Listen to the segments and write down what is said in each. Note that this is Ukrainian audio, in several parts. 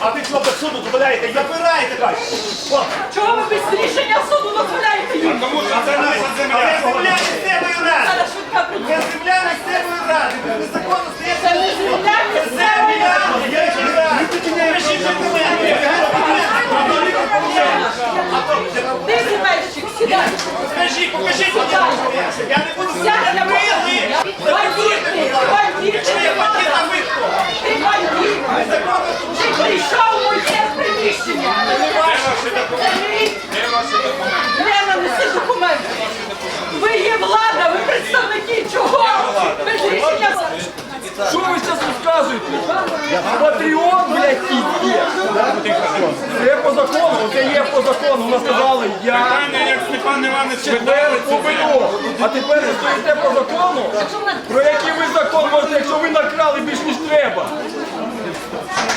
А ти що без суду дозволяєте? Забирайте! О, Чого ви без рішення суду дозволяєте їм? Кому ж це наша земля? Це земля місцевої ради! Зараз швидка Це прийде. земля місцевої ради! Незаконно стоїть Це не земля місцевої ради. Ти земельщик, сідай. Скажіть, покажіть мені документи. Я не буду Сядь, я Ви, ви! Бандит ти, бандит, Чи не бандит, а ви хто? Ти бандит. Незаконно тут Ти прийшов у моє приміщення. Це мій. Не нанеси документи. Ви є влада, ви представники чого? Рішення. Що ви зараз розказуєте? Патріот, блядь, є. Це по закону, це є по закону. Вона сказали, я Питання, як Степан Іванович четвер повиню. А тепер ви стоїте по закону. Про який ви закон можете, якщо ви накрали більш ніж треба?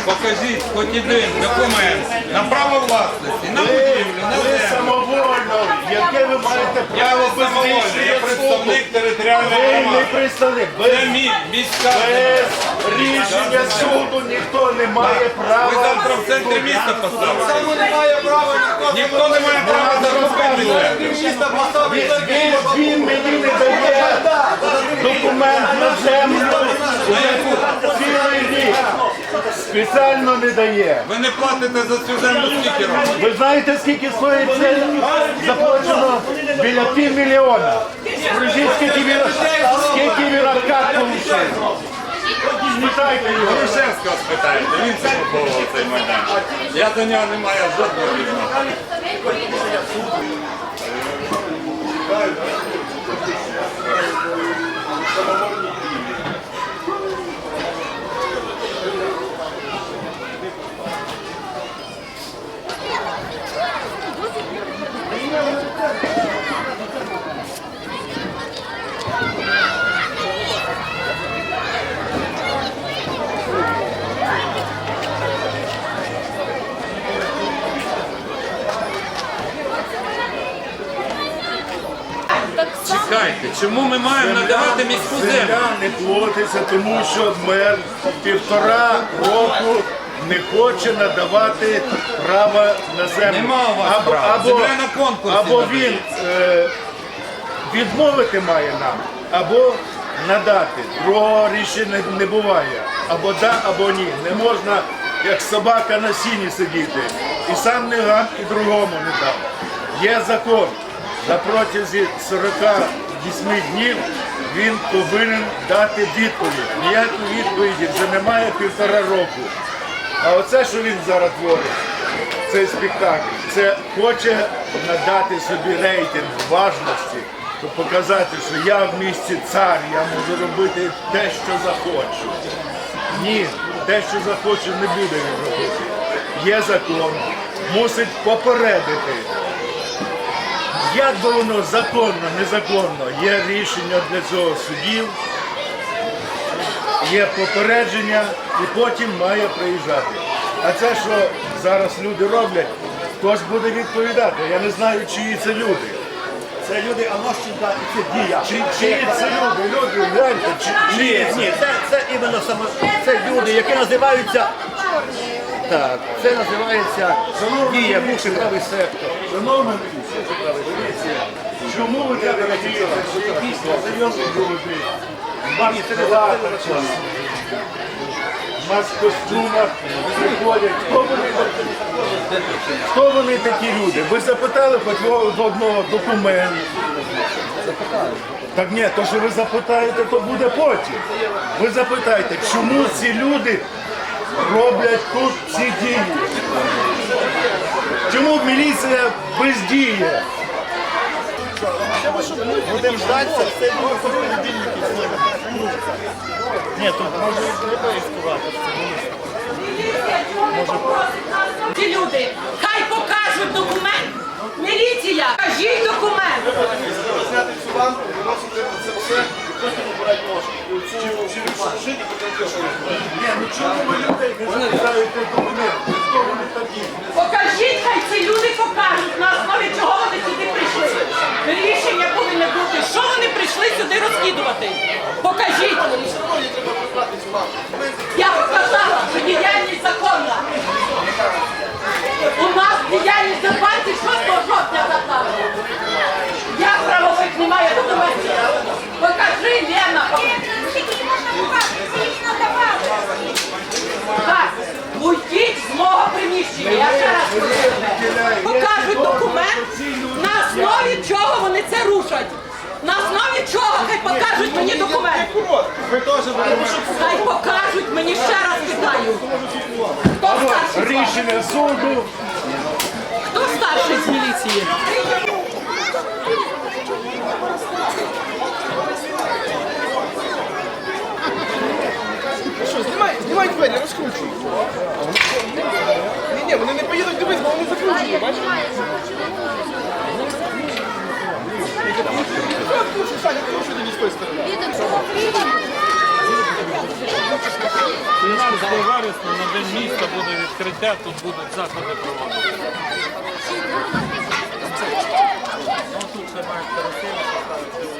Покажіть хоч один документ на право власності, на будівлю, на Ви землю. самовольно, яке ви маєте Я право не без самовольний, я рішення суду? представник територіальної Ви не громади. представник. Це Без, мій міська без рішення суду ніхто не має права. Ви права. завтра в центрі міста поставите. Ніхто не має права захопити землю. Він, він, він мені не дає документ на землю. Уже цілий рік. Спеціально не дає. Ви не платите за цю землю скільки років? Ви знаєте, скільки стоїть це? Заплачено біля півмільйона. Скажіть, скільки він, скільки він откат получив? Спитайте його. Грушевського спитаєте, він закуповував цей майданчик. Я до нього не маю жодного відношення. документи. Чому ми маємо надавати міську землю? Земля не платиться, тому що мер півтора року не хоче надавати право на землю. Нема у вас або. Або, Земля на конкурсі або він е, відмовити має нам, або надати. Другого рішення не буває. Або да, або ні. Не можна як собака на сіні сидіти. І сам не гам, і другому не дав. Є закон. на протязі 40 8 днів він повинен дати відповідь. Ніякої відповіді вже немає півтора року. А оце, що він зараз творить, цей спектакль, це хоче надати собі рейтинг важності, щоб показати, що я в місті цар, я можу робити те, що захочу. Ні, те, що захочу, не буде він робити. Є закон, мусить попередити. Як би воно законно, незаконно, є рішення для цього судів, є попередження і потім має приїжджати. А це, що зараз люди роблять, хтось буде відповідати. Я не знаю, чиї це люди. Це люди, а нощенка і це дія. Чи, чиї це люди? Люди, гляньте, чи, чиї Ні, це? ні, це, це іменно саме це люди, які називаються. Так, це називається дія, бувший правий сектор. Поліція, чому ви так що якісь серйозні Ні, це не в маскостюмах приходять. Хто вони, такі? Хто вони такі люди? Ви запитали хоч в в одного документ? Так ні, то що ви запитаєте, то буде потім. Ви запитаєте, чому ці люди роблять тут ці дії? Чому міліція бездіє? Будемо ждатися, все буде в понедільники. Ні, тут може треба ризикувати. Ці люди, хай покажуть документ. Міліція, кажіть документ. Зняти цю лампу, виносити це все і потім обирати ножки. Ні, ну чому ви людей не запитаєте документи? Хто? Покажіть, хай ці люди покажуть, на основі чого вони сюди прийшли. Рішення повинні бути, що вони прийшли сюди розкидувати. Покажіть. Я показала, що діяльність законна. У нас діяльність до 26 жовтня заплатила. Законна. хай покажуть мені документи. Ви теж. Хай покажуть мені ще раз питаю. Хто старший? Рішення суду. Хто старший з міліції? Що, знімай, знімай двері, розкручуй. Ні, ні, вони не поїдуть дивись, бо вони закручені, бачиш? Що сторони. 13 вересня на день міста буде відкриття, тут будуть заходи проводити. Ну тут ще мають карусели поставити